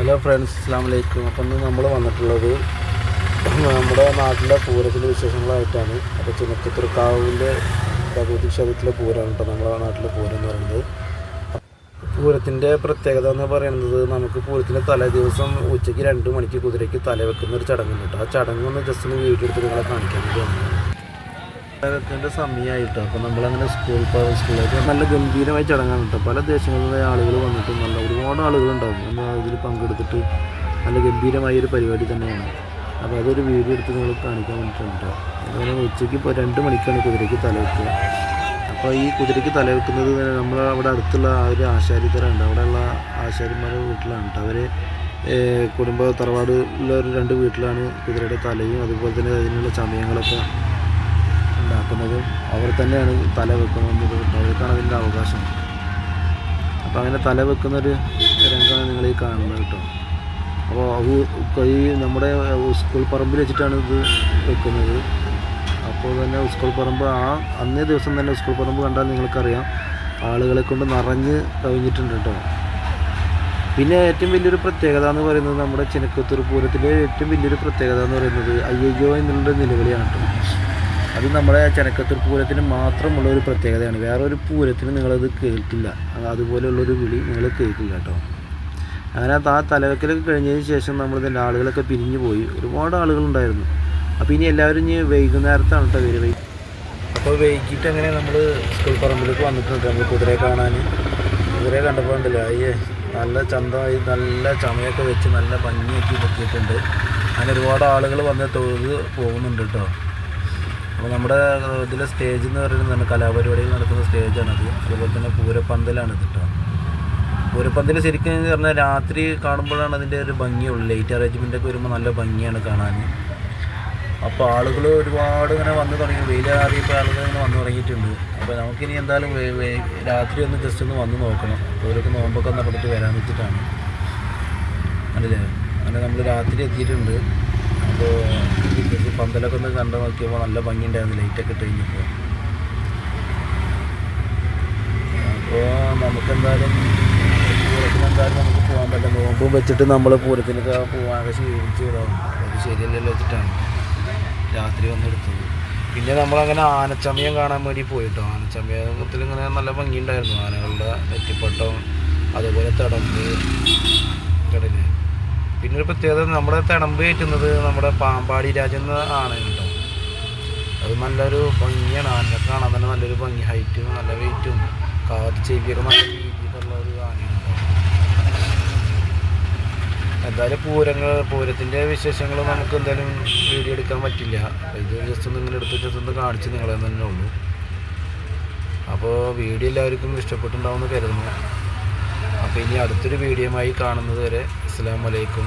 Hello friends അസ്സാം വലൈക്കും അപ്പം ഇന്ന് നമ്മൾ വന്നിട്ടുള്ളത് നമ്മുടെ നാട്ടിലെ പൂരത്തിന്റെ വിശേഷങ്ങളായിട്ടാണ്. അപ്പോൾ ചിന്നക്കത്തൂർക്കാവിന്റെ ഭഗവതി ക്ഷേത്രത്തിലെ പൂരമാണ് കേട്ടോ നമ്മുടെ നാട്ടിലെ പൂരം എന്ന് പറയുന്നത്. പൂരത്തിന്റെ പ്രത്യേകത എന്ന് പറയുന്നത് നമുക്ക് പൂരത്തിന്റെ തലേ ദിവസം ഉച്ചയ്ക്ക് രണ്ട് മണിക്ക് കുതിരയ്ക്ക് തല വെക്കുന്ന ഒരു ചടങ്ങുണ്ട് കേട്ടോ ആ ചടങ്ങൊന്ന് ജസ്റ്റ് ഒന്ന് വീട്ടിലെടുത്ത് നിങ്ങളെ കാണിക്കാൻ വേണ്ടി കാലത്തിന്റെ സമയമായിട്ടോ. അപ്പോൾ നമ്മളങ്ങനെ സ്കൂൾ സ്കൂളിലേക്ക് നല്ല ഗംഭീരമായ ചടങ്ങാണ് കേട്ടോ പല ദേശങ്ങളിലെ ആളുകൾ വന്നിട്ട് നല്ല ഒരുപാട് ആളുകളുണ്ടാവും. നമ്മൾ അതിൽ പങ്കെടുത്തിട്ട് നല്ല ഗംഭീരമായ ഒരു പരിപാടി തന്നെയാണ്. അപ്പോൾ അതൊരു വീഡിയോ എടുത്ത് നിങ്ങൾ കാണിക്കാൻ വേണ്ടിയിട്ടുണ്ട് അതുപോലെ ഉച്ചയ്ക്ക് ഇപ്പോൾ രണ്ട് മണിക്കാണ് കുതിരയ്ക്ക് തലവെക്കുക. അപ്പോൾ ഈ കുതിരയ്ക്ക് തലവെക്കുന്നത് നമ്മൾ അവിടെ അടുത്തുള്ള ആ ഒരു ആശാരിത്തറുണ്ട് അവിടെയുള്ള ആശാരിമാരുടെ വീട്ടിലാണ് കേട്ടോ അവർ കുടുംബ തറവാടുള്ള ഒരു രണ്ട് വീട്ടിലാണ് കുതിരയുടെ തലയും അതുപോലെ തന്നെ അതിനുള്ള സമയങ്ങളൊക്കെ ഉണ്ടാക്കുന്നതും. അവർ തന്നെയാണ് തല വെക്കുന്നത്. അവർക്കാണ് അതിന്റെ അവകാശം. അപ്പോൾ അങ്ങനെ തല വെക്കുന്നൊരു രംഗമാണ് നിങ്ങൾ ഈ കാണുന്നത് കേട്ടോ. അപ്പോൾ അത് ഈ നമ്മുടെ സ്കൂൾ പറമ്പിൽ വെച്ചിട്ടാണ് ഇത് വെക്കുന്നത്. അപ്പോൾ തന്നെ സ്കൂൾ പറമ്പ് ആ അന്നേ ദിവസം തന്നെ സ്കൂൾ പറമ്പ് കണ്ടാൽ നിങ്ങൾക്കറിയാം. ആളുകളെ കൊണ്ട് നിറഞ്ഞ് കവിഞ്ഞിട്ടുണ്ട് കേട്ടോ. പിന്നെ ഏറ്റവും വലിയൊരു പ്രത്യേകത എന്ന് പറയുന്നത് നമ്മുടെ ചിനക്കത്തൂർ പൂരത്തിലെ ഏറ്റവും വലിയൊരു പ്രത്യേകത എന്ന് പറയുന്നത് അയ്യോ എന്നുള്ള നിലവിളിയാണ് കേട്ടോ. അത് നമ്മുടെ ചെനക്കത്തൂർ പൂരത്തിന് മാത്രമുള്ള ഒരു പ്രത്യേകതയാണ്. വേറെ ഒരു പൂരത്തിന് നിങ്ങളത് കേൾക്കില്ല. അത് അതുപോലെയുള്ളൊരു വിളി നിങ്ങൾ കേൾക്കില്ല കേട്ടോ. അങ്ങനെ ആ തലവെക്കലൊക്കെ കഴിഞ്ഞതിന് ശേഷം നമ്മളിതിന്റെ ആളുകളൊക്കെ പിരിഞ്ഞു പോയി. ഒരുപാട് ആളുകളുണ്ടായിരുന്നു. അപ്പോൾ ഇനി എല്ലാവരും ഇനി വൈകുന്നേരത്താണ് കേട്ടോ വരിക. അപ്പോൾ വൈകിട്ട് അങ്ങനെ നമ്മൾ സ്കൂൾ പറമ്പിലേക്ക് വന്നിട്ടുണ്ട്. നമ്മൾ കുതിരയെ കാണാൻ കുതിരയെ കണ്ടപ്പോൾ ഉണ്ടല്ലോ അയ്യേ നല്ല ചന്തമായി നല്ല ചമയൊക്കെ വെച്ച് നല്ല ഭംഗിയാക്കി നിർത്തിയിട്ടുണ്ട് അങ്ങനെ ഒരുപാട് ആളുകൾ വന്ന് തൊഴുത് പോകുന്നുണ്ട് കേട്ടോ. അപ്പോൾ നമ്മുടെ ഇതിലെ സ്റ്റേജ് എന്ന് പറയുന്നത് കലാപരിപാടികൾ നടക്കുന്ന സ്റ്റേജാണത് അതുപോലെ തന്നെ പൂരപ്പന്തലാണ് കേട്ടോ പൂരപ്പന്തൽ ശരിക്കും പറഞ്ഞാൽ രാത്രി കാണുമ്പോഴാണ് അതിന്റെ ഒരു ഭംഗിയുള്ളൂ. ലൈറ്റ് അറേഞ്ച്മെന്റ് ഒക്കെ വരുമ്പോൾ നല്ല ഭംഗിയാണ് കാണാൻ. അപ്പോൾ ആളുകൾ ഒരുപാട് ഇങ്ങനെ വന്നു തുടങ്ങി. വെയിലാറിയപ്പോൾ ആളുകൾ ഇങ്ങനെ വന്നു തുടങ്ങിയിട്ടുണ്ട്. അപ്പോൾ നമുക്കിനി എന്തായാലും രാത്രി ഒന്ന് ജസ്റ്റ് ഒന്ന് വന്ന് നോക്കണം. ഓരോക്കെ നോമ്പൊക്കെ നടന്നിട്ട് വരാൻ വെച്ചിട്ടാണ് അല്ലേ? അങ്ങനെ നമ്മൾ രാത്രി എത്തിയിട്ടുണ്ട്. പന്തലൊക്കെ ഒന്ന് കണ്ടു നോക്കിയപ്പോൾ നല്ല ഭംഗിയുണ്ടായിരുന്നു. ലൈറ്റൊക്കെ ഇട്ട് കഴിഞ്ഞപ്പോൾ അപ്പോൾ നമുക്കെന്തായാലും പൂരത്തിനെന്തായാലും നമുക്ക് പോകാൻ പറ്റില്ല. നോമ്പും വെച്ചിട്ട് നമ്മൾ പൂരത്തിനൊക്കെ പോകാനൊക്കെ ശീലിച്ചു വിടാം അത് ശരിയല്ലല്ലോ വെച്ചിട്ടാണ്. രാത്രി വന്നെടുത്തത് പിന്നെ നമ്മളങ്ങനെ ആനച്ചമയം കാണാൻ വേണ്ടി പോയിട്ടോ. ആനച്ചമയത്തിൽ ഇങ്ങനെ നല്ല ഭംഗിയുണ്ടായിരുന്നു. ആനകളുടെ നെറ്റിപ്പട്ടം അതുപോലെ തടമ്പ് കടൽ. പിന്നെ ഒരു പ്രത്യേകത നമ്മുടെ തിടമ്പ് കയറ്റുന്നത് നമ്മുടെ പാമ്പാടി രാജൻ എന്ന ആണ് കേട്ടോ. അത് നല്ലൊരു ഭംഗിയാണ്. ആനയെ കാണാൻ തന്നെ നല്ലൊരു ഭംഗി. ഹൈറ്റും നല്ല വെയിറ്റും കാറ്റ് ചെവിയൊക്കെ നല്ല രീതിയിലുള്ള ഒരു ആനയാണ് എന്തായാലും പൂരങ്ങൾ പൂരത്തിന്റെ വിശേഷങ്ങൾ നമുക്ക് എന്തായാലും വീഡിയോ എടുക്കാൻ പറ്റില്ല. ഇത് ജസ്റ്റ് ഒന്ന് ഇങ്ങനെ എടുത്ത് ജസ്റ്റ് ഒന്ന് കാണിച്ച് നിങ്ങളെ തന്നെ ഉള്ളൂ. അപ്പോൾ വീഡിയോ എല്ലാവർക്കും ഇഷ്ടപ്പെട്ടുണ്ടാവുമെന്ന് കരുതുന്നു. അപ്പോൾ ഇനി അടുത്തൊരു വീഡിയോയുമായി കാണുന്നത് വരെ അസ്സാം വലൈക്കും